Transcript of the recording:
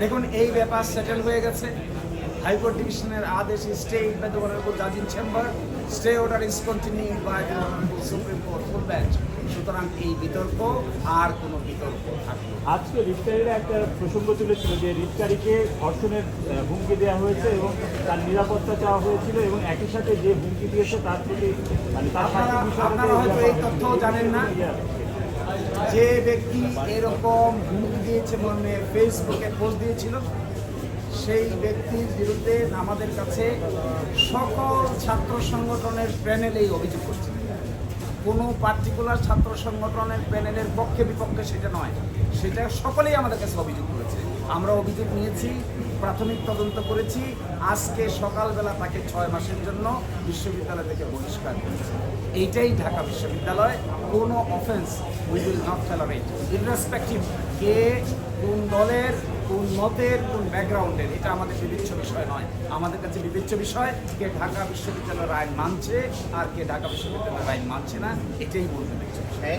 দেখুন এই ব্যাপার সেটেল হয়ে গেছে। হাইকোর্ট ডিভিশনের আদেশ স্টে বাই দ্য অনারেবল জাজ chamber stay order is continue by the honourable supreme court full bench সুতরাং এই বিতর্ক আর কোনো বিতর্ক থাকবে আজকে রিটকারীরা একটা প্রসঙ্গ তুলেছিল যে রিটকারীকে ধর্ষণের হুমকি দেওয়া হয়েছে এবং তার নিরাপত্তা চাওয়া হয়েছিল এবং একই সাথে যে হুমকি দিয়েছে তার প্রতি মানে তার আপনারা- আপনারা হয়তো এই তথ্যও জানেন না। যে ব্যক্তি এরকম হুমকি দিয়েছে মর্মে ফেসবুকে পোস্ট দিয়েছিল, সেই ব্যক্তির বিরুদ্ধে আমাদের কাছে সকল ছাত্র সংগঠনের প্যানেলেই অভিযোগ করছে। কোনো পার্টিকুলার ছাত্র সংগঠনের প্যানেলের পক্ষে বিপক্ষে সেটা নয়। সেটা সকলেই আমাদের কাছে অভিযোগ করেছে। আমরা অভিযোগ নিয়েছি, প্রাথমিক তদন্ত করেছি, আজকে সকালবেলা তাকে ছয় মাসের জন্য বিশ্ববিদ্যালয় থেকে বহিষ্কার করেছে। এইটাই ঢাকা বিশ্ববিদ্যালয়। কোনো offence we will not tolerate irrespective কে কোন দলের, কোন মতের, কোন ব্যাকগ্রাউন্ডের, এটা আমাদের বিবেচ্য বিষয় নয়। আমাদের কাছে বিবেচ্য বিষয় কে ঢাকা বিশ্ববিদ্যালয়ের আইন মানছে আর কে ঢাকা বিশ্ববিদ্যালয়ের আইন মানছে না, এটাই বলতে বিষয়।